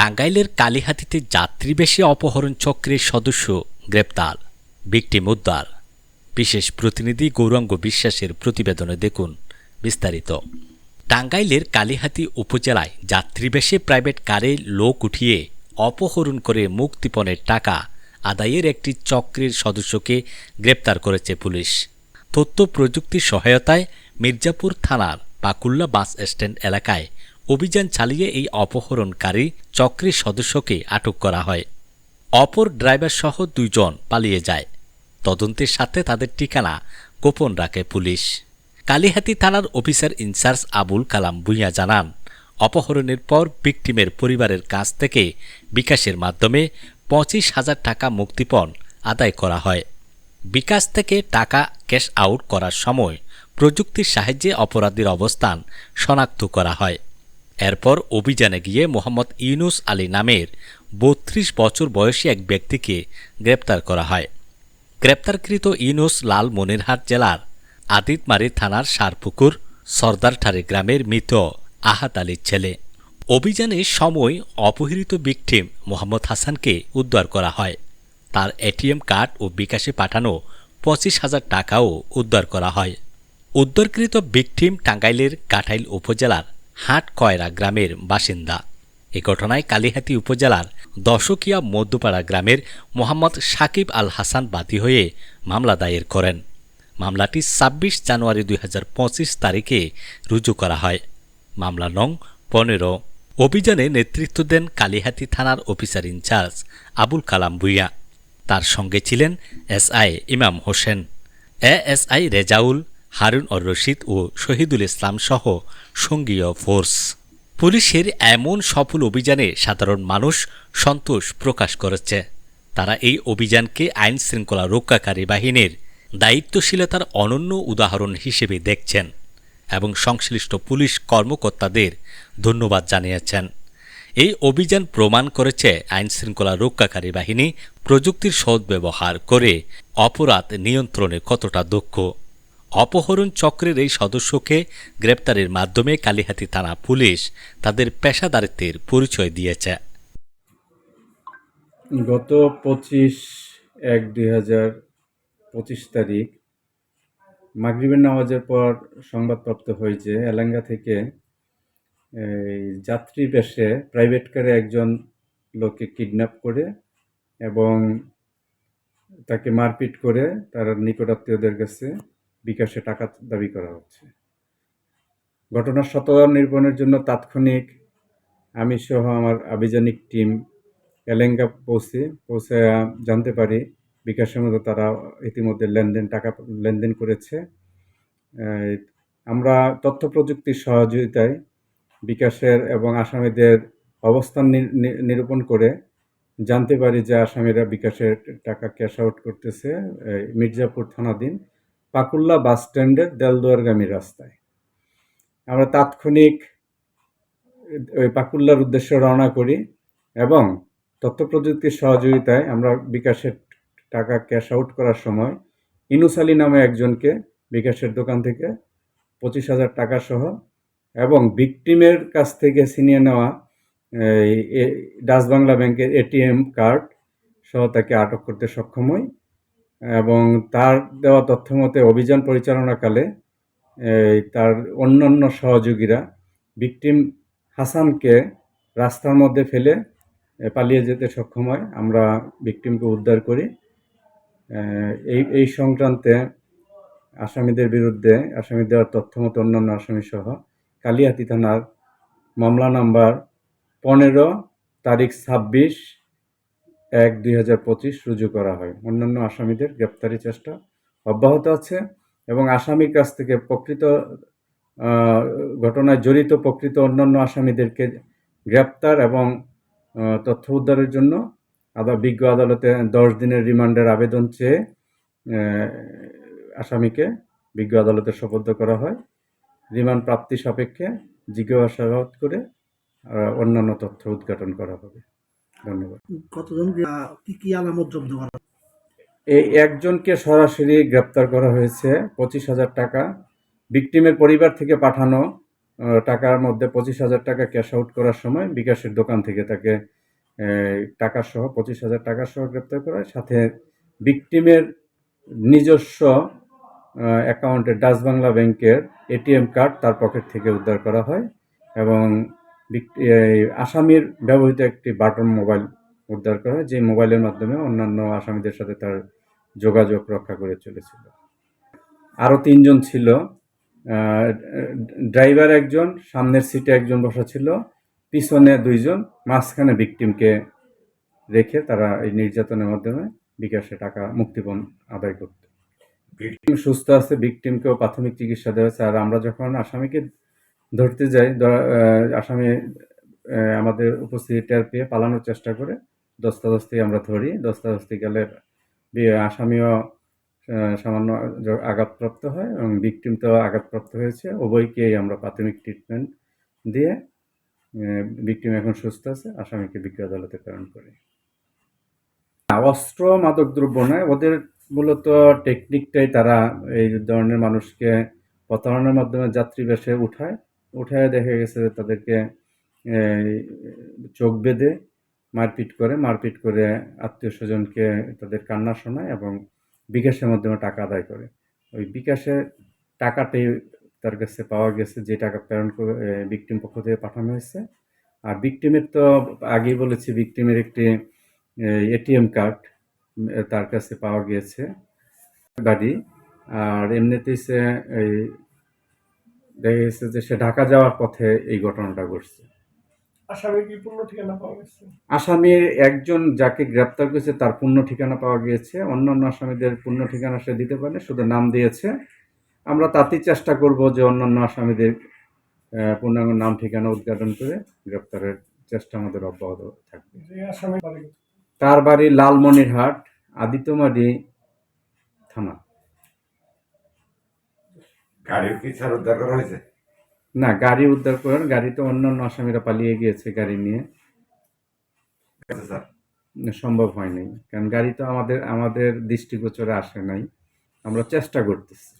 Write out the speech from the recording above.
টাঙ্গাইলের কালীহাতিতে যাত্রীবেশী অপহরণ চক্রের সদস্য গ্রেপ্তার বিক্টিম উদ্ধার। বিশেষ প্রতিনিধি গৌরাঙ্গ বিশ্বাসের প্রতিবেদনে দেখুন বিস্তারিত। টাঙ্গাইলের কালীহাতি উপজেলায় যাত্রীবেশে প্রাইভেট কারে লোক উঠিয়ে অপহরণ করে মুক্তিপণের টাকা আদায়ের একটি চক্রের সদস্যকে গ্রেপ্তার করেছে পুলিশ। তথ্য প্রযুক্তির সহায়তায় মির্জাপুর থানার পাকুল্লা বাস স্ট্যান্ড এলাকায় অভিযান চালিয়ে এই অপহরণকারী চক্রের সদস্যকে আটক করা হয়। অপর ড্রাইভার সহ দুইজন পালিয়ে যায়। তদন্তের সাথে তাদের ঠিকানা গোপন রাখে পুলিশ। কালীহাতি থানার officer in charge Abul Kalam Bhuiyan জানান, অপহরণের পর ভিকটিমের পরিবারের কাছ থেকে বিকাশের মাধ্যমে পঁচিশ হাজার টাকা মুক্তিপণ আদায় করা হয়। বিকাশ থেকে টাকা ক্যাশ আউট করার সময় প্রযুক্তির সাহায্যে অপরাধীর অবস্থান শনাক্ত করা হয়। এরপর অভিযানে গিয়ে মোহাম্মদ ইউনুস আলী নামের বত্রিশ বছর বয়সী এক ব্যক্তিকে গ্রেপ্তার করা হয়। গ্রেপ্তারকৃত ইউনুস লাল মনিরহাট জেলার আদিতমারি থানার সারপুকুর সর্দারঠারে গ্রামের মৃত আহাত আলীর ছেলে। অভিযানের সময় অপহৃত ভিকটিম মোহাম্মদ হাসানকে উদ্ধার করা হয়। তার এটিএম কার্ড ও বিকাশে পাঠানো পঁচিশ হাজার টাকাও উদ্ধার করা হয়। উদ্ধারকৃত ভিকটিম টাঙ্গাইলের কাঠাইল উপজেলার হাট কয়রা গ্রামের বাসিন্দা। এ ঘটনায় কালিহাতি উপজেলার দশকিয়া মধ্যপাড়া গ্রামের মোহাম্মদ সাকিব আল হাসান বাদী হয়ে মামলা দায়ের করেন। মামলাটি ছাব্বিশ জানুয়ারি দুই হাজার পঁচিশ তারিখে রুজু করা হয়। মামলা নং পনেরো। অভিযানে নেতৃত্ব দেন কালিহাতি থানার officer in charge Abul Kalam Bhuiyan. তার সঙ্গে ছিলেন SI Imam Hossain. ASI Rezaul Harun or Rashid ও শহীদুল ইসলাম সহ সঙ্গীয় ফোর্স। পুলিশের এমন সফল অভিযানে সাধারণ মানুষ সন্তোষ প্রকাশ করেছে। তারা এই অভিযানকে আইন শৃঙ্খলা রক্ষাকারী বাহিনীর দায়িত্বশীলতার অনন্য উদাহরণ হিসেবে দেখছেন এবং সংশ্লিষ্ট পুলিশ কর্মকর্তাদের ধন্যবাদ জানিয়েছেন। এই অভিযান প্রমাণ করেছে আইন শৃঙ্খলা রক্ষাকারী বাহিনী প্রযুক্তির সদ্ব্যবহার করে অপরাধ নিয়ন্ত্রণে কতটা দক্ষ। অপহরণ চক্রের এই সদস্যকে গ্রেপ্তারের মাধ্যমে কালিহাতি থানা পুলিশ তাদের পেশাদারিত্বের পরিচয় দিয়েছে। গত পঁচিশ এক দুই হাজার পঁচিশ তারিখ মাগরিবের নামাজের পর সংবাদপ্রাপ্ত হয়েছে, এলাঙ্গা থেকে যাত্রী বেশে প্রাইভেট কারে একজন লোককে কিডন্যাপ করে এবং তাকে মারপিট করে তার নিকটাত্মীয়দের কাছে বিকাশে টাকা দাবি করা হচ্ছে। ঘটনার সততা নিরূপণের জন্য তাৎক্ষণিক আমি সহ আমার আভিযানিক টিম এলেঙ্গা পৌঁছে পৌঁছে জানতে পারি বিকাশের মধ্যে তারা ইতিমধ্যে লেনদেন টাকা লেনদেন করেছে। আমরা তথ্য প্রযুক্তির সহযোগিতায় বিকাশের এবং আসামিদের অবস্থান নিরূপণ করে জানতে পারি যে আসামিরা বিকাশের টাকা ক্যাশ আউট করতেছে মির্জাপুর থানাধীন। পাকুল্লা বাস স্ট্যান্ডের দেলদুয়ারগামী রাস্তায়। আমরা তাৎক্ষণিক ওই পাকুল্লার উদ্দেশ্যে রওনা করি এবং তথ্য প্রযুক্তির সহযোগিতায় আমরা বিকাশের টাকা ক্যাশ আউট করার সময় ইনুস আলী নামে একজনকে বিকাশের দোকান থেকে পঁচিশ হাজার টাকা সহ এবং ভিকটিমের কাছ থেকে ছিনিয়ে নেওয়া ডাচ বাংলা ব্যাংকের এটিএম কার্ড সহ তাকে আটক করতে সক্ষম হই। এবং তার দেওয়া তথ্য মতে অভিযান পরিচালনাকালে এই, তার অন্যান্য সহযোগীরা ভিকটিম হাসানকে রাস্তার মধ্যে ফেলে পালিয়ে যেতে সক্ষম হয়। আমরা ভিকটিমকে উদ্ধার করি। এই এই সংক্রান্তে আসামিদের বিরুদ্ধে আসামি দেওয়ার তথ্য মতো অন্যান্য আসামি সহ কালিয়াতি থানার মামলা নাম্বার পনেরো তারিখ ছাব্বিশ এক দুই হাজার পঁচিশ রুজু করা হয়। অন্যান্য আসামিদের গ্রেপ্তারি চেষ্টা অব্যাহত আছে এবং আসামির কাছ থেকে প্রকৃত ঘটনায় জড়িত প্রকৃত অন্যান্য আসামিদেরকে গ্রেপ্তার এবং তথ্য উদ্ধারের জন্য আদা, বিজ্ঞ আদালতে দশ দিনের রিমান্ডের আবেদন চেয়ে আসামিকে বিজ্ঞ আদালতে সোপর্দ করা হয়। রিমান্ড প্রাপ্তি সাপেক্ষে জিজ্ঞাসাবাদ করে অন্যান্য তথ্য উদ্ঘাটন করা হবে। ধন্যবাদ। কতজন আহ, কি কি আলামত জব্দ করা এই একজনকে সরাসরি গ্রেপ্তার করা হয়েছে পঁচিশ হাজার টাকা। ভিকটিমের পরিবার থেকে পাঠানো টাকার মধ্যে পঁচিশ হাজার টাকা ক্যাশ আউট করার সময় বিকাশের দোকান থেকে তাকে টাকা সহ পঁচিশ হাজার টাকা সহ গ্রেপ্তার করা সাথে ভিকটিমের নিজস্ব অ্যাকাউন্টে ডাচ বাংলা ব্যাংকের এটিএম কার্ড তার পকেট থেকে উদ্ধার করা হয় এবং আসামির ব্যবহৃত একটি বাটন মোবাইল উদ্ধার করা হয় যে মোবাইলের মাধ্যমে অন্যান্য আসামিদের সাথে তার যোগাযোগ রক্ষা করে চলেছিল। আরও তিনজন ছিল। ড্রাইভার একজন সামনের সিটে একজন বসা ছিল পিছনে দুইজন মাঝখানে ভিকটিমকে রেখে তারা এই নির্যাতনের মাধ্যমে বিকাশে টাকা মুক্তিপণ আদায় করত। ভিকটিম সুস্থ আছে ভিকটিমকেও প্রাথমিক চিকিৎসা দেওয়া হয়েছে। আর আমরা যখন আসামিকে ধরতে আহ, আসামি আমাদের উপস্থিতি টের পেয়ে পালানোর চেষ্টা করে দস্তাদস্তি আমরা ধরি। দস্তাদস্তি গেলে বি- আসামিও সামান্য আঘাতপ্রাপ্ত হয় এবং ভিকটিম তো আঘাতপ্রাপ্ত হয়েছে। উভয়কেই আমরা প্রাথমিক ট্রিটমেন্ট দিয়ে ভিকটিম এখন সুস্থ আছে আসামিকে বিজ্ঞ আদালতে প্রেরণ করি। অস্ত্র মাদকদ্রব্য নয় ওদের মূলত টেকনিকটাই তারা এই ধরনের মানুষকে প্রতারণার মাধ্যমে যাত্রী বেশে উঠায়। উঠায় দেখা গেছে যে তাদেরকে চোখ বেঁধে মারপিট করে মারপিট করে আত্মীয় স্বজনকে তাদের কান্না শোনায় এবং বিকাশের মাধ্যমে টাকা আদায় করে। ওই বিকাশে টাকাটাই তার কাছে পাওয়া গেছে যে টাকা প্রেরণ করে ভিকটিম পক্ষ থেকে পাঠানো হয়েছে। আর ভিকটিমের তো আগেই বলেছি ভিকটিমের একটি এটিএম কার্ড তার কাছে পাওয়া গিয়েছে। বাড়ি, আর এমনিতেই সে, এই দেখা গেছে যে সে ঢাকা যাওয়ার পথে এই ঘটনাটা ঘটছে। আসামির একজন যাকে গ্রেপ্তার করেছে তার পূর্ণ ঠিকানা পাওয়া গিয়েছে। অন্যান্য আসামিদের পূর্ণ ঠিকানা সে দিতে পারে শুধু নাম দিয়েছে। আমরা তাতেই চেষ্টা করব যে অন্যান্য আসামিদের পূর্ণাঙ্গ নাম ঠিকানা উদ্ঘাটন করে গ্রেপ্তারের চেষ্টা আমাদের অব্যাহত থাকবে। তার বাড়ি লালমনিরহাট আদিত্যমারি থানা। গাড়ির কি উদ্ধার করা হয়েছে? না গাড়ি উদ্ধার করেন অন্য অন্যান্য আসামিরা পালিয়ে গিয়েছে গাড়ি নিয়ে। আচ্ছা স্যার। সম্ভব হয়নি। কারণ গাড়ি তো আমাদের আমাদের দৃষ্টিগোচরে আসে নাই। আমরা চেষ্টা করতেছি।